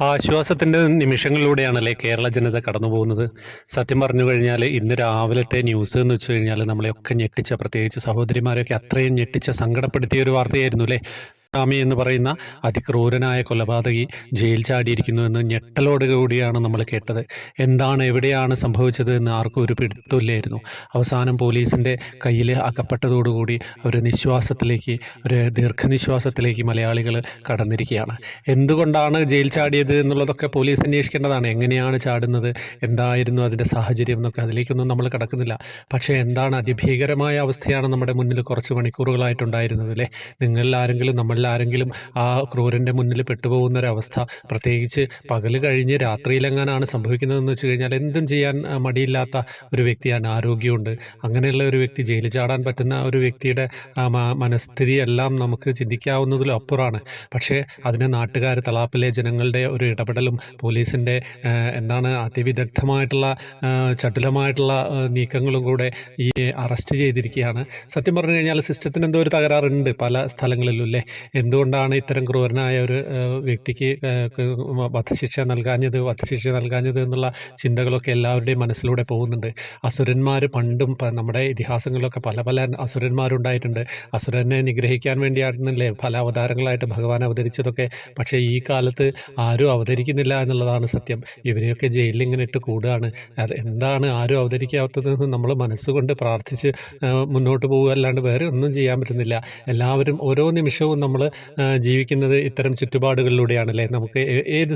ആശ്വാസത്തിന്റെ നിമിഷങ്ങളിലൂടെയാണല്ലേ കേരള ജനത കടന്നു പോകുന്നത് സത്യം പറഞ്ഞു കഴിഞ്ഞാൽ ഇന്ന് രാവിലത്തെ ന്യൂസ് എന്ന് വെച്ച് കഴിഞ്ഞാൽ നമ്മളെയൊക്കെ ഞെട്ടിച്ച പ്രത്യേകിച്ച് സഹോദരിമാരെയൊക്കെ അത്രയും ഞെട്ടിച്ച സങ്കടപ്പെടുത്തിയ ഒരു വാർത്തയായിരുന്നു അല്ലേ? റാമി എന്ന് പറയുന്ന അതിക്രൂരനായ കൊലപാതകി ജയിൽ ചാടിയിരിക്കുന്നു എന്ന് ഞെട്ടലോട് കൂടിയാണ് നമ്മൾ കേട്ടത്. എന്താണ് എവിടെയാണ് സംഭവിച്ചത് എന്ന് ആർക്കും ഒരു പിടുത്തമില്ലായിരുന്നു. അവസാനം പോലീസിന്റെ കയ്യിൽ അകപ്പെട്ടതോടുകൂടി ഒരു നിശ്വാസത്തിലേക്ക് ഒരു ദീർഘനിശ്വാസത്തിലേക്ക് മലയാളികൾ കടന്നിരിക്കുകയാണ്. എന്തുകൊണ്ടാണ് ജയിൽ ചാടിയത് എന്നുള്ളതൊക്കെ പോലീസ് അന്വേഷിക്കേണ്ടതാണ്. എങ്ങനെയാണ് ചാടുന്നത്? എന്തായിരുന്നു അതിന്റെ സാഹചര്യം എന്നൊക്കെ അതിലേക്കൊന്നും നമ്മൾ കടക്കുന്നില്ല. പക്ഷേ എന്താണ് അതിഭീകരമായ അവസ്ഥയാണ് നമ്മുടെ മുന്നിൽ കുറച്ച് മണിക്കൂറുകളായിട്ടുണ്ടായിരുന്നത് അല്ലേ? നിങ്ങളിൽ ആരെങ്കിലും നമ്മളിൽ ആരെങ്കിലും ആ ക്രൂരന്റെ മുന്നിൽ പെട്ടുപോകുന്ന ഒരവസ്ഥ പ്രത്യേകിച്ച് പകൽ കഴിഞ്ഞ് രാത്രിയിലെങ്ങാനാണ് സംഭവിക്കുന്നതെന്ന് വെച്ച് കഴിഞ്ഞാൽ എന്തും ചെയ്യാൻ മടിയില്ലാത്ത ഒരു വ്യക്തിയാണ് ആരോഗ്യമുണ്ട്. അങ്ങനെയുള്ള ഒരു വ്യക്തി ജയിലിൽ ചാടാൻ പറ്റുന്ന ഒരു വ്യക്തിയുടെ മനസ്ഥിതിയെല്ലാം നമുക്ക് ചിന്തിക്കാവുന്നതിലും അപ്പുറമാണ്. പക്ഷേ അതിനെ നാട്ടുകാർ തളാപ്പിലെ ജനങ്ങളുടെ ഒരു ഇടപെടലും പോലീസിന്റെ എന്താണ് അതിവിദഗ്ധമായിട്ടുള്ള ചടുലമായിട്ടുള്ള നീക്കങ്ങളും കൂടെ ഈ അറസ്റ്റ് ചെയ്തിരിക്കുകയാണ്. സത്യം പറഞ്ഞു കഴിഞ്ഞാൽ സിസ്റ്റത്തിന് എന്തോ ഒരു തകരാറുണ്ട് പല സ്ഥലങ്ങളിലും അല്ലേ? എന്തുകൊണ്ടാണ് ഇത്തരം ക്രൂരനായ ഒരു വ്യക്തിക്ക് വധശിക്ഷ നൽകാഞ്ഞത് വധശിക്ഷ നൽകാഞ്ഞത് എന്നുള്ള ചിന്തകളൊക്കെ എല്ലാവരുടെയും മനസ്സിലൂടെ പോകുന്നുണ്ട്. അസുരന്മാർ പണ്ടും നമ്മുടെ ഇതിഹാസങ്ങളിലൊക്കെ പല പല അസുരന്മാരുണ്ടായിട്ടുണ്ട്. അസുരനെ നിഗ്രഹിക്കാൻ വേണ്ടിയാണല്ലേ പല അവതാരങ്ങളായിട്ട് ഭഗവാൻ അവതരിച്ചതൊക്കെ. പക്ഷേ ഈ കാലത്ത് ആരും അവതരിക്കുന്നില്ല എന്നുള്ളതാണ് സത്യം. ഇവരെയൊക്കെ ജയിലിൽ ഇങ്ങനെ ഇട്ട് കൂടുകയാണ്. അത് എന്താണ് ആരും അവതരിക്കാത്തതെന്ന് നമ്മൾ മനസ്സുകൊണ്ട് പ്രാർത്ഥിച്ച് മുന്നോട്ട് പോകുക അല്ലാണ്ട് വേറെ ഒന്നും ചെയ്യാൻ പറ്റുന്നില്ല. എല്ലാവരും ഓരോ നിമിഷവും നമ്മൾ ജീവിക്കുന്നത് ഇത്തരം ചുറ്റുപാടുകളിലൂടെയാണ് അല്ലേ നമുക്ക് ഏത്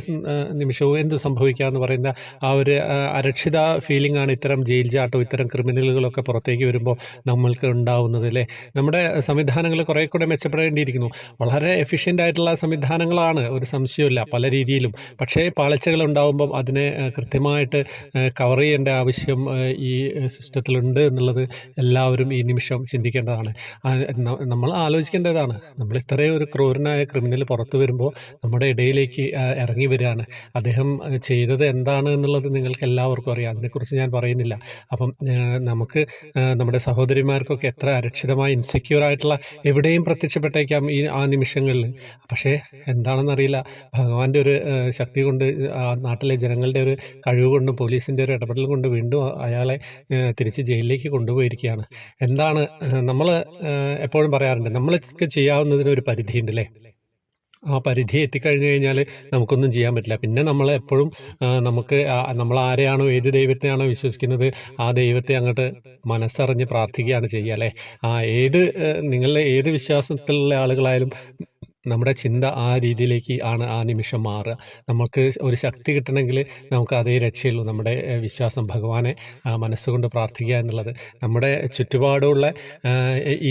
നിമിഷവും എന്ത് സംഭവിക്കാമെന്ന് പറയുന്ന ആ ഒരു അരക്ഷിത ഫീലിംഗ് ആണ് ഇത്തരം ജയിൽ ചാട്ടവും ഇത്തരം ക്രിമിനലുകളൊക്കെ പുറത്തേക്ക് വരുമ്പോൾ നമ്മൾക്ക് ഉണ്ടാവുന്നത് അല്ലേ നമ്മുടെ സംവിധാനങ്ങൾ കുറേ കൂടെ മെച്ചപ്പെടേണ്ടിയിരിക്കുന്നു. വളരെ എഫിഷ്യന്റ് ആയിട്ടുള്ള സംവിധാനങ്ങളാണ് ഒരു സംശയമില്ല പല രീതിയിലും. പക്ഷേ പാളിച്ചകൾ ഉണ്ടാവുമ്പം അതിനെ കൃത്യമായിട്ട് കവർ ചെയ്യേണ്ട ആവശ്യം ഈ സിസ്റ്റത്തിലുണ്ട് എന്നുള്ളത് എല്ലാവരും ഈ നിമിഷം ചിന്തിക്കേണ്ടതാണ്. നമ്മൾ ആലോചിക്കേണ്ടതാണ്. നമ്മൾ ഇത്രയും ഒരു ക്രൂരനായ ക്രിമിനൽ പുറത്തു വരുമ്പോൾ നമ്മുടെ ഇടയിലേക്ക് ഇറങ്ങി വരികയാണ്. അദ്ദേഹം ചെയ്തത് എന്താണ് എന്നുള്ളത് നിങ്ങൾക്ക് എല്ലാവർക്കും അറിയാം. അതിനെക്കുറിച്ച് ഞാൻ പറയുന്നില്ല. അപ്പം നമുക്ക് നമ്മുടെ സഹോദരിമാർക്കൊക്കെ എത്ര അരക്ഷിതമായി ഇൻസെക്യൂർ ആയിട്ടുള്ള എവിടെയും പ്രത്യക്ഷപ്പെട്ടേക്കാം ഈ ആ നിമിഷങ്ങളിൽ. പക്ഷേ എന്താണെന്നറിയില്ല. ഭഗവാന്റെ ഒരു ശക്തി കൊണ്ട് നാട്ടിലെ ജനങ്ങളുടെ ഒരു കഴിവ് കൊണ്ടും പോലീസിന്റെ ഒരു ഇടപെടൽ കൊണ്ട് വീണ്ടും അയാളെ തിരിച്ച് ജയിലിലേക്ക് കൊണ്ടുപോയിരിക്കുകയാണ്. എന്താണ് നമ്മൾ എപ്പോഴും പറയാറുണ്ട് നമ്മളൊക്കെ ചെയ്യാവുന്നതിന് ഒരു പരിധിയുണ്ട് അല്ലേ ആ പരിധി എത്തിക്കഴിഞ്ഞു കഴിഞ്ഞാൽ നമുക്കൊന്നും ചെയ്യാൻ പറ്റില്ല. പിന്നെ നമ്മൾ എപ്പോഴും നമുക്ക് നമ്മൾ ആരെയാണോ ഏത് ദൈവത്തെയാണോ വിശ്വസിക്കുന്നത് ആ ദൈവത്തെ അങ്ങോട്ട് മനസ്സറിഞ്ഞ് പ്രാർത്ഥിക്കുകയാണ് ചെയ്യുക അല്ലേ? ആ ഏത് നിങ്ങളിലെ ഏത് വിശ്വാസത്തിലുള്ള ആളുകളായാലും നമ്മുടെ ചിന്ത ആ രീതിയിലേക്ക് ആണ് ആ നിമിഷം മാറുക. നമുക്ക് ഒരു ശക്തി കിട്ടണമെങ്കിൽ നമുക്ക് അതേ രക്ഷയുള്ളൂ. നമ്മുടെ വിശ്വാസം ഭഗവാനെ മനസ്സുകൊണ്ട് പ്രാർത്ഥിക്കുക എന്നുള്ളത്. നമ്മുടെ ചുറ്റുപാടുള്ള ആ,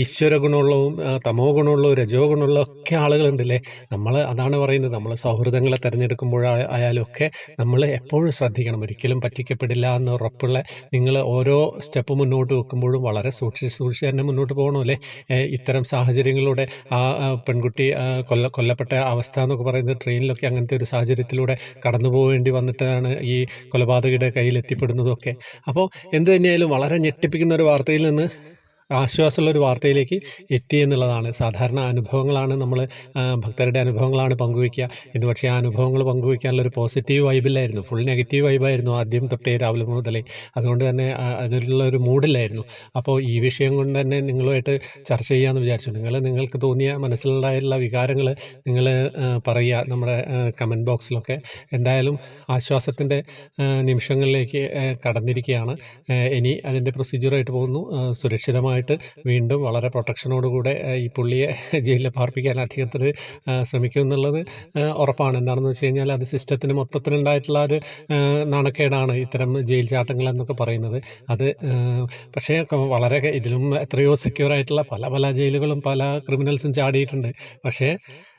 ഈശ്വര ഗുണമുള്ളതും തമോ ഗുണമുള്ളതും രജോ ഗുണമുള്ളതും ഒക്കെ ആളുകളുണ്ടല്ലേ? നമ്മൾ അതാണ് പറയുന്നത്. നമ്മൾ സൗഹൃദങ്ങളെ തിരഞ്ഞെടുക്കുമ്പോഴായാലും ഒക്കെ നമ്മൾ എപ്പോഴും ശ്രദ്ധിക്കണം. ഒരിക്കലും പറ്റിക്കപ്പെടില്ല എന്ന് ഉറപ്പുള്ള നിങ്ങൾ ഓരോ സ്റ്റെപ്പ് മുന്നോട്ട് വെക്കുമ്പോഴും വളരെ സൂക്ഷിച്ച് സൂക്ഷിച്ച് തന്നെ മുന്നോട്ട് പോകണമല്ലേ? ഇത്തരം സാഹചര്യങ്ങളിലൂടെ ആ പെൺകുട്ടി കൊല്ല കൊല്ലപ്പെട്ട അവസ്ഥ എന്നൊക്കെ പറയുന്നത് ട്രെയിനിലൊക്കെ അങ്ങനത്തെ ഒരു സാഹചര്യത്തിലൂടെ കടന്നു പോകേണ്ടി വന്നിട്ടാണ് ഈ കൊലപാതകയുടെ കയ്യിൽ എത്തിപ്പെടുന്നതൊക്കെ അപ്പോൾ എന്ത് തന്നെയായാലും വളരെ ഞെട്ടിപ്പിക്കുന്ന ഒരു വാർത്തയിൽ നിന്ന് ആശ്വാസമുള്ള ഒരു വാർത്തയിലേക്ക് എത്തി എന്നുള്ളതാണ്. സാധാരണ അനുഭവങ്ങളാണ് നമ്മൾ ഭക്തരുടെ അനുഭവങ്ങളാണ് പങ്കുവയ്ക്കുക. ഇത് പക്ഷേ ആ അനുഭവങ്ങൾ പങ്കുവയ്ക്കാനുള്ള ഒരു പോസിറ്റീവ് വൈബില്ലായിരുന്നു ഫുൾ നെഗറ്റീവ് വൈബായിരുന്നു ആദ്യം തൊട്ടേ രാവിലെ മുതലേ. അതുകൊണ്ട് തന്നെ അതിനുള്ള ഒരു മൂഡില്ലായിരുന്നു അപ്പോൾ ഈ വിഷയം കൊണ്ട് തന്നെ നിങ്ങളുമായിട്ട് ചർച്ച ചെയ്യാമെന്ന് വിചാരിച്ചു. നിങ്ങൾ നിങ്ങൾക്ക് തോന്നിയ മനസ്സിലുണ്ടായിട്ടുള്ള വികാരങ്ങൾ നിങ്ങൾ പറയുക നമ്മുടെ കമന്റ് ബോക്സിലൊക്കെ എന്തായാലും ആശ്വാസത്തിന്റെ നിമിഷങ്ങളിലേക്ക് കടന്നിരിക്കുകയാണ്. ഇനി അതിന്റെ പ്രൊസീജിയറായിട്ട് പോകുന്നു. ആ, സുരക്ഷിതമായിട്ട് വീണ്ടും വളരെ പ്രൊട്ടക്ഷനോടുകൂടെ ഈ പുള്ളിയെ ജയിലിൽ പാർപ്പിക്കാൻ അധികൃതർ ശ്രമിക്കും എന്നുള്ളത് ഉറപ്പാണ്. എന്താണെന്ന് വെച്ച് കഴിഞ്ഞാൽ അത് സിസ്റ്റത്തിന് മൊത്തത്തിലുണ്ടായിട്ടുള്ള ഒരു നാണക്കേടാണ് ഇത്തരം ജയിൽ ചാട്ടങ്ങൾ എന്നൊക്കെ പറയുന്നത്. അത് പക്ഷേ വളരെ ഇതിലും എത്രയോ സെക്യൂർ ആയിട്ടുള്ള പല പല ജയിലുകളും പല ക്രിമിനൽസും ചാടിയിട്ടുണ്ട്. പക്ഷേ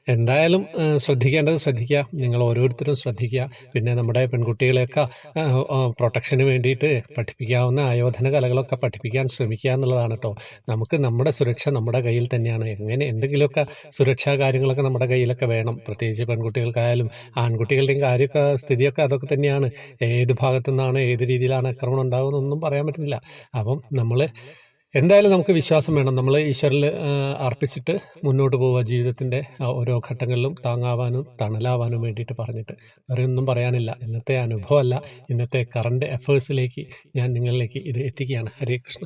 എന്തായാലും ശ്രദ്ധിക്കേണ്ടത് ശ്രദ്ധിക്കുക. നിങ്ങൾ ഓരോരുത്തരും ശ്രദ്ധിക്കുക. പിന്നെ നമ്മുടെ പെൺകുട്ടികളെയൊക്കെ പ്രൊട്ടക്ഷന് വേണ്ടിയിട്ട് പഠിപ്പിക്കാവുന്ന ആയോധന കലകളൊക്കെ പഠിപ്പിക്കാൻ ശ്രമിക്കുക എന്നുള്ളതാണ് കേട്ടോ നമുക്ക് നമ്മുടെ സുരക്ഷ നമ്മുടെ കയ്യിൽ തന്നെയാണ്. എങ്ങനെ എന്തെങ്കിലുമൊക്കെ സുരക്ഷാ കാര്യങ്ങളൊക്കെ നമ്മുടെ കയ്യിലൊക്കെ വേണം. പ്രത്യേകിച്ച് പെൺകുട്ടികൾക്കായാലും ആൺകുട്ടികളുടെയും കാര്യമൊക്കെ സ്ഥിതിയൊക്കെ അതൊക്കെ തന്നെയാണ്. ഏത് ഭാഗത്തു നിന്നാണ് ഏത് രീതിയിലാണ് ആക്രമണം ഉണ്ടാകുന്നതെന്നൊന്നും പറയാൻ പറ്റുന്നില്ല. അപ്പം നമ്മൾ എന്തായാലും നമുക്ക് വിശ്വാസം വേണം. നമ്മൾ ഈശ്വരിൽ അർപ്പിച്ചിട്ട് മുന്നോട്ട് പോവുക ജീവിതത്തിന്റെ ഓരോ ഘട്ടങ്ങളിലും താങ്ങാവാനും തണലാവാനും വേണ്ടിയിട്ട് പറഞ്ഞിട്ട്. വേറെ ഒന്നും പറയാനില്ല. ഇന്നത്തെ അനുഭവമല്ല. ഇന്നത്തെ കറണ്ട് എഫേഴ്സിലേക്ക് ഞാൻ നിങ്ങളിലേക്ക് ഇത് എത്തിക്കുകയാണ്. ഹരേ കൃഷ്ണ.